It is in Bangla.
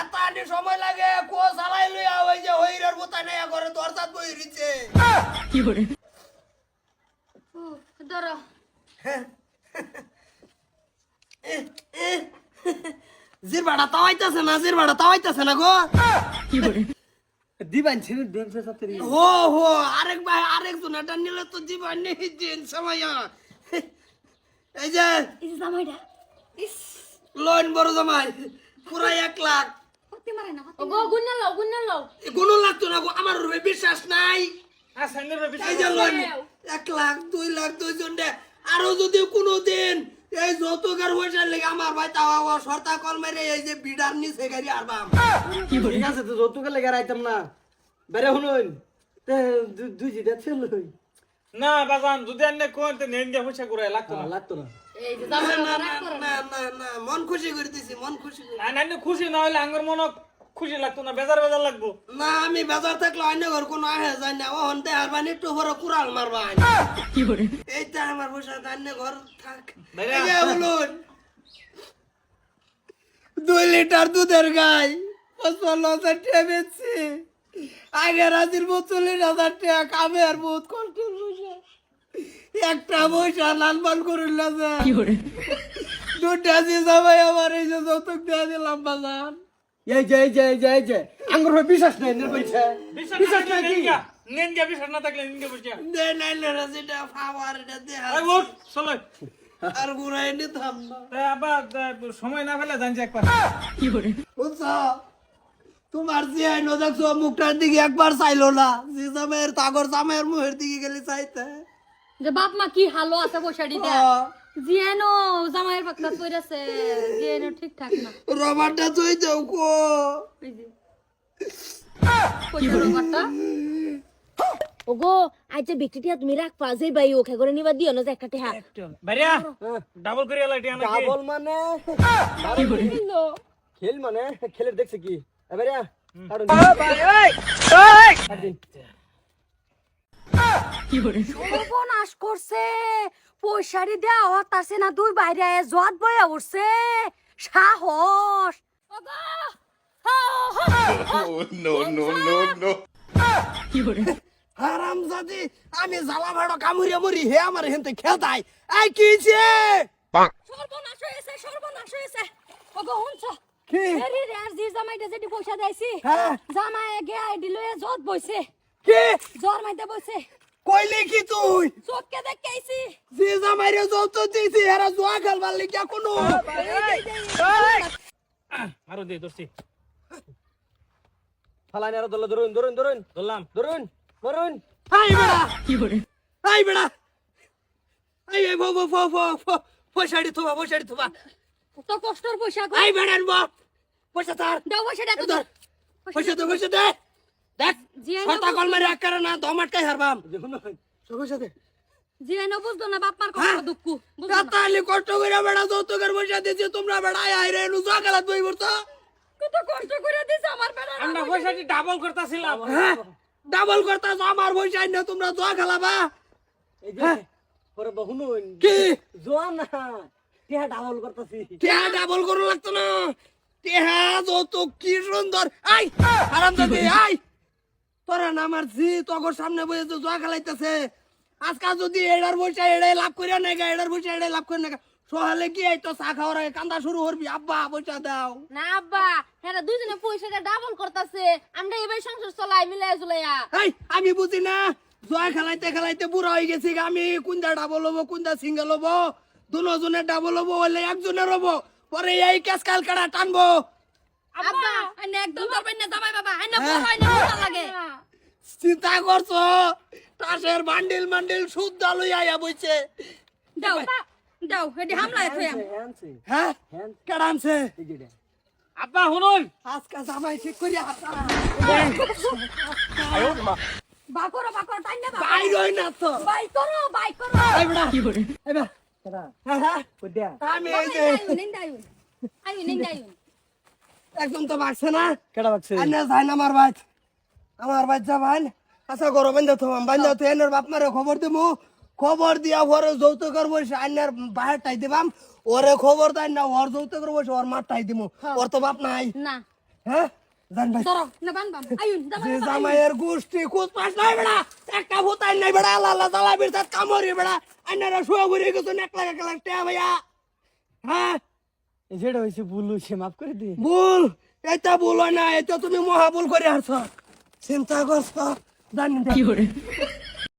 এত আনি সময় লাগে কো চালাই লইয়া ওই যে হইরের বোতা নেই ঘরে দরজাত বই রিছে। ও ধরো। জির ভাড়া তাওয়াইতাছে না জির ভাড়া তাওয়াইতাছে না গো? দিবান ছিল ডেন্সের সাথে হো হো আরেক ভাই আরেক জনাটা নিলে তো জীবন নেই দিন সময়। এই যে জামাইটা। ইস লোন বড় জামাই পুরা এক লাখ। মারে না গো গুন্না লও গুন্না লও কোনো লাগতো না গো আমার রূপে বিশ্বাস নাই। এই যে লোন এক লাখ দুই লাখ দুইজন দে। আরও যদি কোনো দিন এই যৌতুকের পয়সার লেগে আমার ভাই তাওয়া সর্তা কল মেরে এই যে বিডার নিচে গাড়ি আরবাম। ঠিক আছে তো যৌতুকে লেগে রাইতাম না। বেড়ে শুনুন তে দু- দুই জিটা ছিল না বাজান যদি আন্নে কোন তে নেন দিয়া পয়সা করে লাগতো না। লাগতো না। এই যে না না না। না না না মন খুশি করে দিছি মন খুশি নান্নে খুশি না হইলে আঙ্গর মন খুশি লাগতো না বেজার বেজার লাগবো। না আমি বেজার থাকলে অন্য ঘর কোনো আহে যায় না ও হন্তে আর বানি একটু বড় কুড়াল মারবা। কি করে এইটা আমার পয়সা অন্য ঘর থাক। বলুন দুই লিটার দুধের গাই পঁচপান্ন হাজার টাকা বেচছি। আগে রাজির চল্লিশ হাজার টাকা কামে আর বহুত কষ্ট পয়সা একটা পয়সা লাল পান করুন না দুটা যে সবাই আমার এই যে যৌতুক দেওয়া দিলাম বাজান এই যে এই যে এই যে এই যে। আঙ্গুর ভাই বিশ্বাস নেই নির বলছে। বিশ্বাস বিশ্বাস না নাকি? নেন গিয়া নেন গিয়া বিশ্বাস না থাকলে নেন গিয়া পয়সা দে নাইলে রাজিটা ফাওয়ার এটা দেহা এই উঠ চলো। আর নিতাম না। তা আবার সময় না ফেলে জানছি একবার। কি করে বুঝছ তোমার যে আইনো দেখছ মুখটার দিকে একবার চাইলো না। যে জামের তাগর জামের মুহের দিকে গেলে চাইতে। যে বাপ মা কি হালো আছে পয়সাটিটা জিয়ানো জামাইয়ের পাকনা কইরাছে জিয়ানো ঠিকঠাক না। রবারটা চই যাও কো। ওগো আজ বিক্রিটিয়া তুমি রাখবা যে বাই ওকে করে নিবা দিও না যে একটা টেহা ভাইয়া ডাবল করে এলাই টিয়া নাকি? ডাবল মানে? খেল। মানে? খেলের দেখছে কি? এবারে কারণ সর্বনাশ করছে। পয়সারি দেওয়া হতাছে না দুই বাইরে জত বয়া উঠছে। সাহস! হারাম জাদি আমি জ্বালা ভাড়া কামুরিয়া মরি হে আমার হেনতে খেতাই আই কিছে সর্বনাশ হয়েছে সর্বনাশ হয়েছে ওগো হুনছ কি? এরি রে আর জি জামাইটা যেটি পয়সা দেইছি হ্যাঁ। জামাই গে আইডি লয়ে জত বইছে। কি? জ্বর মাইতে বইছে। কইলি কি তুই? চোখকে দেখাইছি। যে জামাইরে যৌত দিছি হেরা জুয়া খেলবার লিগা কোনো। আরও দে দোস্তি ফালানি আর ধরলো ধরুন ধরুন ধরুন। ধরলাম। ধরুন ধরুন। আই বেড়া। আই বেড়া। আই আই ভো ভো ভো ভো পয়সাড়ি থোবা পয়সাড়ি থোবা। তো কষ্টর পয়সা আই বেড়ান বাপ। পয়সা তার। দাও পয়সাটা। পয়সা দে পয়সা দে। দেখ জিয়া ছটা কল মারি এক করে না দমাটকাই হারবাম। দেখুন পয়সা দে জিয়ানো বুঝতো না বাপ মার কষ্ট হ্যাঁ। দুঃখ না। কষ্ট করে বেড়া যৌতুকের পয়সা দিয়েছে তোমরা বেড়া আই আই রে নু জুয়া খেলাত বই করতো কত কষ্ট করে দিছে আমার বেড়া আমরা পয়সাটি ডাবল করতেছিলাম? হ্যাঁ ডাবল করতাছ আমার পয়সা না তোমরা জুয়া খেলাবা? এই যে পরে বহুনুন কি? জোয়ান না টেহা ডাবল করতেছি। টেহা ডাবল করো লাগতো না। টেহা যৌতুক কি সুন্দর। আই আরাম দাদি আই। তোরা না আমার জি তগর সামনে বসে তো জুয়া খেলাইতেছে। আজকাল যদি এডার পয়সা এড়াই লাভ করিয়া নেগা এডার পয়সা এড়াই লাভ করে নেগা সহালে কি এই তো চা খাওয়ার আগে কান্দা শুরু করবি? আব্বা পয়সা দাও। না আব্বা হ্যাঁ দুইজনে পয়সাটা ডাবল করতেছে। আমরা এবার সংসার চলাই মিলাই জুলাইয়া এই আমি বুঝি না জয় খেলাইতে খেলাইতে বুড়া হয়ে গেছি। আমি কোনটা ডাবল হব কোনটা সিঙ্গেল হব দুজনের ডাবল হব বলে একজনের হব পরে এই ক্যাশ কাল কাটা টানবো। আব্বা আইনে একদম পারবেন না জামাই বাবা হ্যাঁ। বড় লাগে। চিন্তা করছ? তাসের বান্ডিল মান্ডিল সুদ দালুই আয়া বইছে। দাও দাও এটি হামলায় থয়াম হ্যান্সি হ্যাঁ কেডানছে আব্বা শুনুন। আজকে জামাই ঠিক করিয়া হাতা বাকরো বাকরো টাইন না বাই রই না তো। বাই করো বাই করো। এই বেড়া এই বেড়া কেডা? হ্যাঁ, হ্যাঁ। আমি এই যে আইউন ইন্দাইউন আইউন ইন্দাইউন একদম তো বাড়ছে না। কেডা বাকছে আন্না যাই না আমার বাইত আমার বাইত যাবান আচ্ছা গরম বান্ধা তো বান্ধা তো এনার বাপ মারে খবর দিমু। খবর দিয়া ওরে যৌতুকের বসে আন্নার বাহার টাই দিবাম। ওরে খবর দেয় না ওর যৌতুকের বসে ওর মার টাই দিমু। ওর তো বাপ নাই। না। হ্যাঁ? জান ভাই। ধরো না বান বান। আইন জামাইয়ের গোষ্ঠী খুঁজ পাস নাই বেড়া। একটা ভূতাই নাই বেড়া আল্লাহ বিরসাত কামড়ি বেড়া। আইনারা শুয়ে ঘুরে গেছো এক লাখ এক লাখ টাকা ভাইয়া। হ্যাঁ? যেটা হয়েছে ভুল হয়েছে মাফ করে দি। ভুল? এটা ভুল হয় না এটা তুমি মহা ভুল করে আসছ চিন্তা করছ? জানি